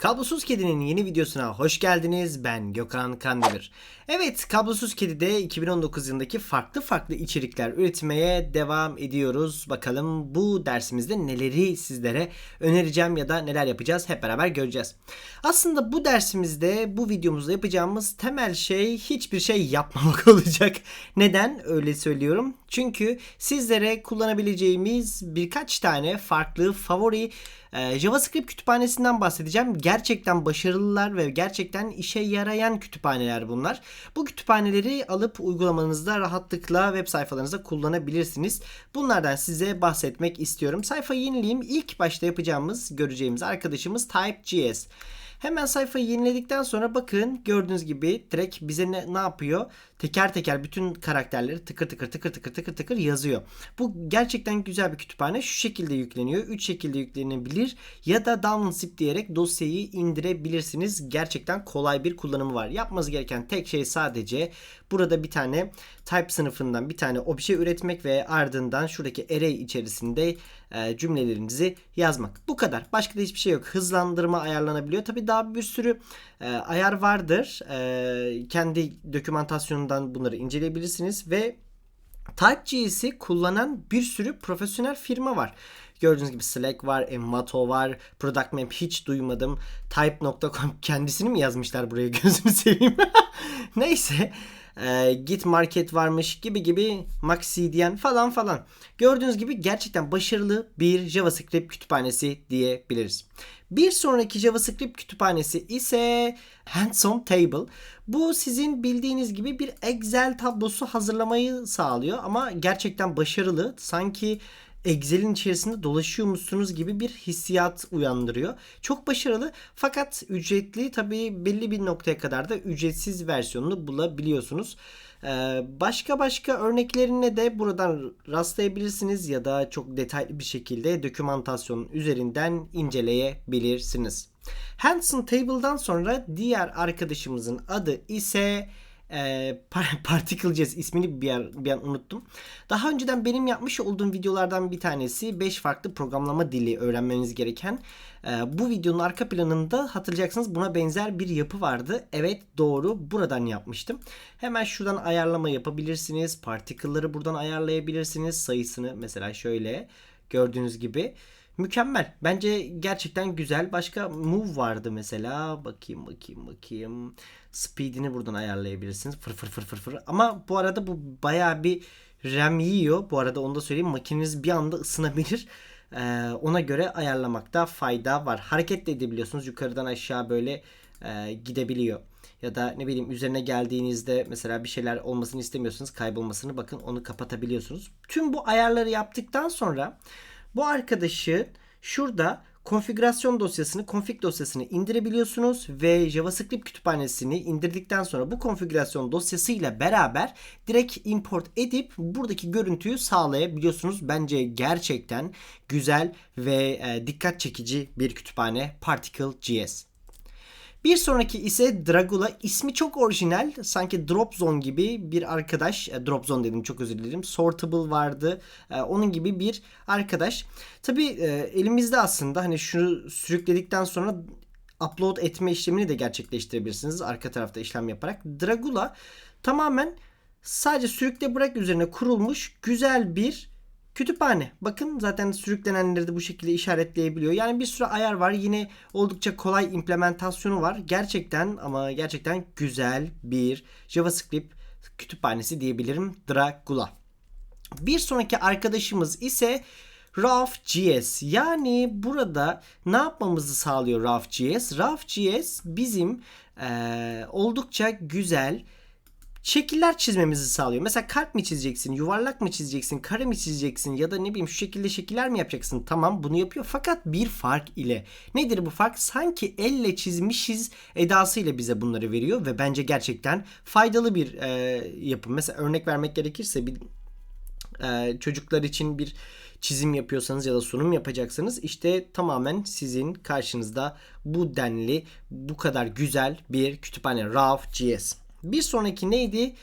Kablosuz Kedi'nin yeni videosuna hoş geldiniz. Ben Gökhan Kandemir. Evet, Kablosuz Kedi'de 2019 yılındaki farklı farklı içerikler üretmeye devam ediyoruz. Bakalım bu dersimizde neleri sizlere önereceğim ya da neler yapacağız hep beraber göreceğiz. Aslında bu dersimizde, bu videomuzda yapacağımız temel şey hiçbir şey yapmamak olacak. Neden öyle söylüyorum? Çünkü sizlere kullanabileceğimiz birkaç tane farklı favori ee, JavaScript kütüphanesinden bahsedeceğim. Gerçekten başarılılar ve gerçekten işe yarayan kütüphaneler bunlar. Bu kütüphaneleri alıp uygulamanızda rahatlıkla web sayfalarınızda kullanabilirsiniz. Bunlardan size bahsetmek istiyorum. Sayfayı yenileyim. İlk başta yapacağımız, göreceğimiz arkadaşımız Type.js. Hemen sayfayı yeniledikten sonra bakın gördüğünüz gibi direkt bize ne, ne yapıyor? Teker teker bütün karakterleri tıkır tıkır tıkır tıkır tıkır tıkır yazıyor. Bu gerçekten güzel bir kütüphane. Şu şekilde yükleniyor. 3 şekilde yüklenebilir ya da download zip diyerek dosyayı indirebilirsiniz. Gerçekten kolay bir kullanımı var. Yapmanız gereken tek şey sadece burada bir tane type sınıfından bir tane obje üretmek ve ardından şuradaki array içerisinde e, cümlelerinizi yazmak. Bu kadar. Başka da hiçbir şey yok. Hızlandırma ayarlanabiliyor. Tabi daha bir sürü e, ayar vardır. E, kendi dokümantasyonundan bunları inceleyebilirsiniz ve Type.js'i kullanan bir sürü profesyonel firma var. Gördüğünüz gibi Slack var, Envato var, Product Map hiç duymadım. Type.com kendisini mi yazmışlar buraya gözünü seveyim. Neyse e, Git Market varmış gibi gibi MaxCDN falan falan. Gördüğünüz gibi gerçekten başarılı bir JavaScript kütüphanesi diyebiliriz. Bir sonraki JavaScript kütüphanesi ise Handsome Table. Bu sizin bildiğiniz gibi bir Excel tablosu hazırlamayı sağlıyor ama gerçekten başarılı. Sanki Excel'in içerisinde dolaşıyormuşsunuz gibi bir hissiyat uyandırıyor. Çok başarılı fakat ücretli tabii belli bir noktaya kadar da ücretsiz versiyonunu bulabiliyorsunuz. Ee, başka başka örneklerine de buradan rastlayabilirsiniz ya da çok detaylı bir şekilde dokümantasyonun üzerinden inceleyebilirsiniz. Hanson Table'dan sonra diğer arkadaşımızın adı ise e, Particles ismini bir an, bir an unuttum. Daha önceden benim yapmış olduğum videolardan bir tanesi 5 farklı programlama dili öğrenmeniz gereken. E, bu videonun arka planında hatırlayacaksınız buna benzer bir yapı vardı. Evet doğru buradan yapmıştım. Hemen şuradan ayarlama yapabilirsiniz. Particle'ları buradan ayarlayabilirsiniz. Sayısını mesela şöyle gördüğünüz gibi. Mükemmel. Bence gerçekten güzel. Başka move vardı mesela. Bakayım bakayım bakayım. Speed'ini buradan ayarlayabilirsiniz. Fır fır fır fır fır. Ama bu arada bu baya bir RAM yiyor. Bu arada onu da söyleyeyim. Makineniz bir anda ısınabilir. Ee, ona göre ayarlamakta fayda var. Hareket de edebiliyorsunuz. Yukarıdan aşağı böyle e, gidebiliyor. Ya da ne bileyim üzerine geldiğinizde mesela bir şeyler olmasını istemiyorsanız kaybolmasını bakın onu kapatabiliyorsunuz. Tüm bu ayarları yaptıktan sonra bu arkadaşı şurada konfigürasyon dosyasını, config dosyasını indirebiliyorsunuz ve JavaScript kütüphanesini indirdikten sonra bu konfigürasyon dosyasıyla beraber direkt import edip buradaki görüntüyü sağlayabiliyorsunuz. Bence gerçekten güzel ve e, dikkat çekici bir kütüphane Particle.js. Bir sonraki ise Dragula. İsmi çok orijinal. Sanki Drop Zone gibi bir arkadaş. E, Drop Zone dedim çok özür dilerim. Sortable vardı. E, onun gibi bir arkadaş. Tabi e, elimizde aslında hani şunu sürükledikten sonra upload etme işlemini de gerçekleştirebilirsiniz. Arka tarafta işlem yaparak. Dragula tamamen sadece sürükle bırak üzerine kurulmuş güzel bir Kütüphane. Bakın zaten sürüklenenleri de bu şekilde işaretleyebiliyor. Yani bir sürü ayar var. Yine oldukça kolay implementasyonu var. Gerçekten ama gerçekten güzel bir JavaScript kütüphanesi diyebilirim. Dragula. Bir sonraki arkadaşımız ise RAF.js. Yani burada ne yapmamızı sağlıyor RAF.js? RAF.js bizim e, oldukça güzel şekiller çizmemizi sağlıyor. Mesela kalp mi çizeceksin, yuvarlak mı çizeceksin, kare mi çizeceksin ya da ne bileyim şu şekilde şekiller mi yapacaksın? Tamam bunu yapıyor fakat bir fark ile. Nedir bu fark? Sanki elle çizmişiz edasıyla bize bunları veriyor ve bence gerçekten faydalı bir e, yapım. Mesela örnek vermek gerekirse bir e, çocuklar için bir çizim yapıyorsanız ya da sunum yapacaksanız işte tamamen sizin karşınızda bu denli bu kadar güzel bir kütüphane RAW.js. Bir sonraki neydi?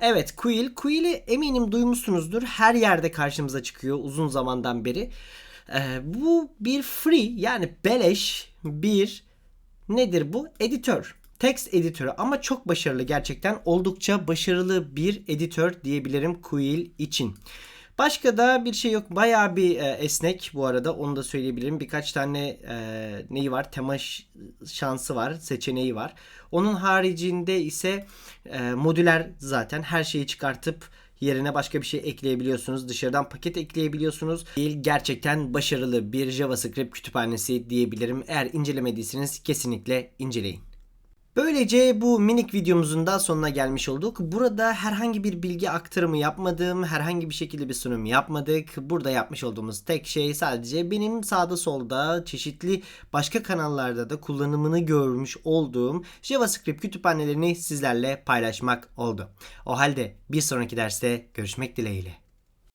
Evet Quill. Quill'i eminim duymuşsunuzdur. Her yerde karşımıza çıkıyor uzun zamandan beri. Ee, bu bir free yani beleş bir Nedir bu? Editör. Text editörü ama çok başarılı gerçekten. Oldukça başarılı bir editör diyebilirim Quill için. Başka da bir şey yok. Bayağı bir e, esnek bu arada onu da söyleyebilirim. Birkaç tane e, neyi var? Tema şansı var, seçeneği var. Onun haricinde ise e, modüler zaten her şeyi çıkartıp yerine başka bir şey ekleyebiliyorsunuz. Dışarıdan paket ekleyebiliyorsunuz. Değil gerçekten başarılı bir JavaScript kütüphanesi diyebilirim. Eğer incelemediyseniz kesinlikle inceleyin. Böylece bu minik videomuzun da sonuna gelmiş olduk. Burada herhangi bir bilgi aktarımı yapmadım. Herhangi bir şekilde bir sunum yapmadık. Burada yapmış olduğumuz tek şey sadece benim sağda solda çeşitli başka kanallarda da kullanımını görmüş olduğum JavaScript kütüphanelerini sizlerle paylaşmak oldu. O halde bir sonraki derste görüşmek dileğiyle.